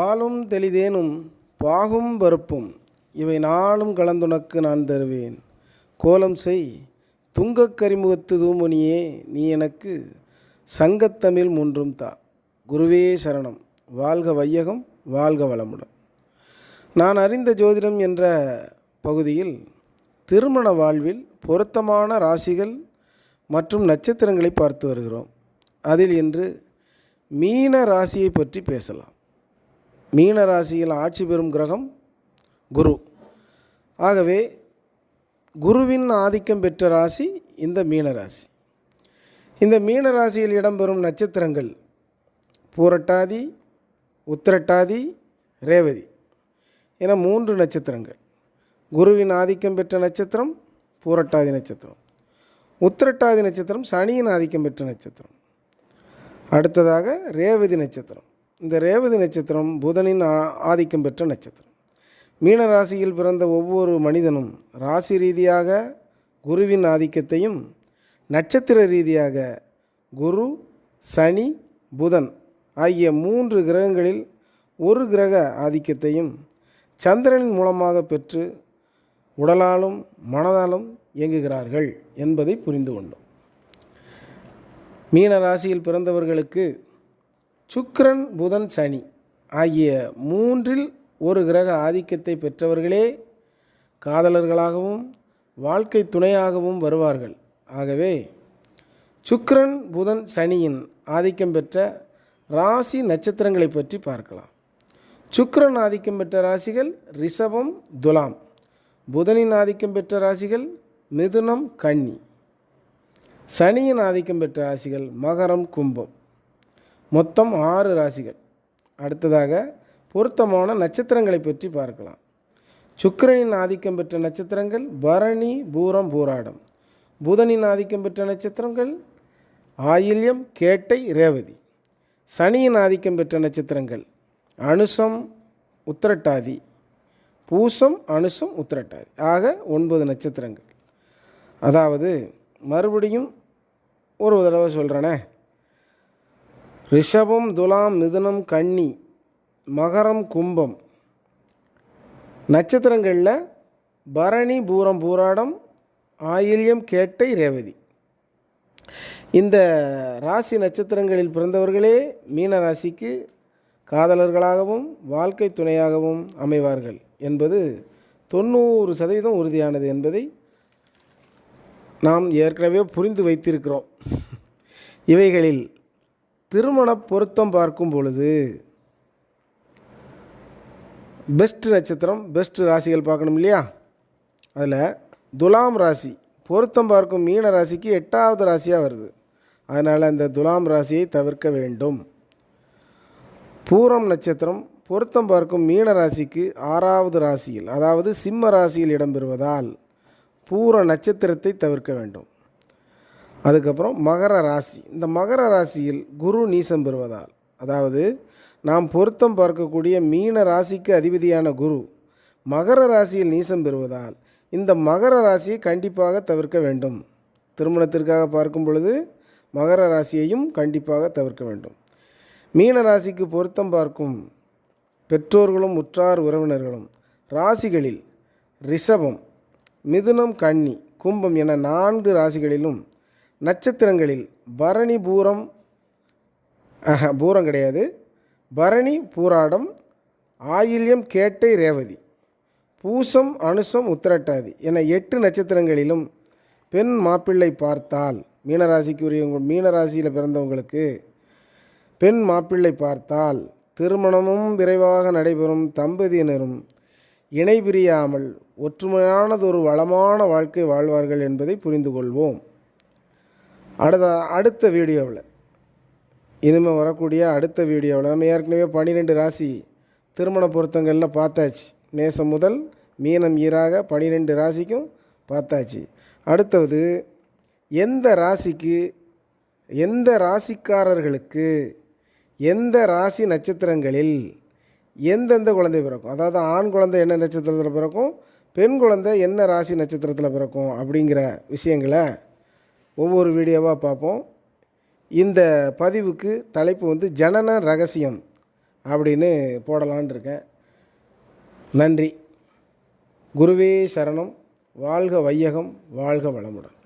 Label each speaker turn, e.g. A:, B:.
A: பாலும் தெளிதேனும் பாகும் பருப்பும் இவை நாளும் கலந்துனக்கு நான் தருவேன் கோலம் செய் துங்கக் கரிமுகத்து தூமுனியே நீ எனக்கு சங்கத்தமிழ் முன்றும் தா குருவே சரணம் வாழ்க வையகம் வாழ்க வளமுடன் நான் அறிந்த ஜோதிடம் என்ற பகுதியில் திருமண வாழ்வில் பொருத்தமான ராசிகள் மற்றும் நட்சத்திரங்களை பார்த்து வருகிறோம் அதில் இன்று மீன ராசியை பற்றி பேசலாம் மீன ராசியில் ஆட்சி பெறும் கிரகம் குரு ஆகவே குருவின் ஆதிக்கம் பெற்ற ராசி இந்த மீன ராசி இந்த மீன ராசியில் இடம்பெறும் நட்சத்திரங்கள் பூரட்டாதி உத்திரட்டாதி ரேவதி என மூன்று நட்சத்திரங்கள் குருவின் ஆதிக்கம் பெற்ற நட்சத்திரம் பூரட்டாதி நட்சத்திரம் உத்திரட்டாதி நட்சத்திரம் சனியின் ஆதிக்கம் பெற்ற நட்சத்திரம் அடுத்ததாக ரேவதி நட்சத்திரம் இந்த ரேவதி நட்சத்திரம் புதனின் ஆதிக்கம் பெற்ற நட்சத்திரம் மீன ராசியில் பிறந்த ஒவ்வொரு மனிதனும் ராசி ரீதியாக குருவின் ஆதிக்கத்தையும் நட்சத்திர ரீதியாக குரு சனி புதன் ஆகிய மூன்று கிரகங்களில் ஒரு கிரக ஆதிக்கத்தையும் சந்திரனின் மூலமாக பெற்று உடலாலும் மனதாலும் இயங்குகிறார்கள் என்பதை புரிந்து கொண்டோம் மீன ராசியில் பிறந்தவர்களுக்கு சுக்ரன் புதன் சனி ஆகிய மூன்றில் ஒரு கிரக ஆதிக்கத்தை பெற்றவர்களே காதலர்களாகவும் வாழ்க்கை துணையாகவும் வருவார்கள் ஆகவே சுக்ரன் புதன் சனியின் ஆதிக்கம் பெற்ற ராசி நட்சத்திரங்களை பற்றி பார்க்கலாம் சுக்ரன் ஆதிக்கம் பெற்ற ராசிகள் ரிஷபம் துலாம் புதனின் ஆதிக்கம் பெற்ற ராசிகள் மிதுனம் கன்னி சனியின் ஆதிக்கம் பெற்ற ராசிகள் மகரம் கும்பம் மொத்தம் ஆறு ராசிகள் அடுத்ததாக பொருத்தமான நட்சத்திரங்களை பற்றி பார்க்கலாம் சுக்கரனின் ஆதிக்கம் பெற்ற நட்சத்திரங்கள் பரணி பூரம் பூராடம் புதனின் ஆதிக்கம் பெற்ற நட்சத்திரங்கள் ஆயில்யம் கேட்டை ரேவதி சனியின் ஆதிக்கம் பெற்ற நட்சத்திரங்கள் அனுசம் உத்திரட்டாதி பூசம் அனுசம் உத்திரட்டாதி ஆக ஒன்பது நட்சத்திரங்கள் அதாவது மறுபடியும் ஒரு தடவை சொல்கிறேனே ரிஷபம் துலாம் மிதுனம் கன்னி மகரம் கும்பம் நட்சத்திரங்களில் பரணி பூரம் பூராடம் ஆயில்யம் கேட்டை ரேவதி இந்த ராசி நட்சத்திரங்களில் பிறந்தவர்களே மீன ராசிக்கு காதலர்களாகவும் வாழ்க்கை துணையாகவும் அமைவார்கள் என்பது தொண்ணூறு சதவீதம் உறுதியானது என்பதை நாம் ஏற்கனவே புரிந்து வைத்திருக்கிறோம் இவைகளில் திருமண பொருத்தம் பார்க்கும் பொழுது பெஸ்ட் நட்சத்திரம் பெஸ்ட் ராசிகள் பார்க்கணும் இல்லையா அதில் துலாம் ராசி பொருத்தம் பார்க்கும் மீன ராசிக்கு எட்டாவது ராசியாக வருது அதனால் அந்த துலாம் ராசியை தவிர்க்க வேண்டும் பூரம் நட்சத்திரம் பொருத்தம் பார்க்கும் மீன ராசிக்கு ஆறாவது ராசியில் அதாவது சிம்ம ராசியில் இடம்பெறுவதால் பூர நட்சத்திரத்தை தவிர்க்க வேண்டும் அதுக்கப்புறம் மகர ராசி இந்த மகர ராசியில் குரு நீசம் பெறுவதால் அதாவது நாம் பொருத்தம் பார்க்கக்கூடிய மீன ராசிக்கு அதிபதியான குரு மகர ராசியில் நீசம் பெறுவதால் இந்த மகர ராசியை கண்டிப்பாக தவிர்க்க வேண்டும் திருமணத்திற்காக பார்க்கும் பொழுது மகர ராசியையும் கண்டிப்பாக தவிர்க்க வேண்டும் மீன ராசிக்கு பொருத்தம் பார்க்கும் பெற்றோர்களும் உற்றார் உறவினர்களும் ராசிகளில் ரிஷபம் மிதுனம் கன்னி கும்பம் என நான்கு ராசிகளிலும் நட்சத்திரங்களில் பரணி பூரம் பூரம் கிடையாது பரணி பூராடம் ஆயில்யம் கேட்டை ரேவதி பூசம் அனுசம் உத்திரட்டாதி என எட்டு நட்சத்திரங்களிலும் பெண் மாப்பிள்ளை பார்த்தால் மீனராசிக்கு உரியவங்க மீனராசியில் பிறந்தவங்களுக்கு பெண் மாப்பிள்ளை பார்த்தால் திருமணமும் விரைவாக நடைபெறும் தம்பதியினரும் இணை பிரியாமல் ஒற்றுமையானதொரு வளமான வாழ்க்கை வாழ்வார்கள் என்பதை புரிந்து கொள்வோம் அடுத்த அடுத்த வீடியோவில் இனிமேல் வரக்கூடிய அடுத்த வீடியோவில் நம்ம ஏற்கனவே பன்னிரெண்டு ராசி திருமண பொருத்தங்களில் பார்த்தாச்சு மேசம் முதல் மீனம் ஈராக பனிரெண்டு ராசிக்கும் பார்த்தாச்சு அடுத்தது எந்த ராசிக்கு எந்த ராசிக்காரர்களுக்கு எந்த ராசி நட்சத்திரங்களில் எந்தெந்த குழந்தை பிறக்கும் அதாவது ஆண் குழந்தை என்ன நட்சத்திரத்தில் பிறக்கும் பெண் குழந்தை என்ன ராசி நட்சத்திரத்தில் பிறக்கும் அப்படிங்கிற விஷயங்களை ஒவ்வொரு வீடியோவாக பார்ப்போம் இந்த பதிவுக்கு தலைப்பு வந்து ஜனன ரகசியம் அப்படின்னு போடலான் இருக்கேன் நன்றி குருவே சரணம் வாழ்க வையகம் வாழ்க வளமுடன்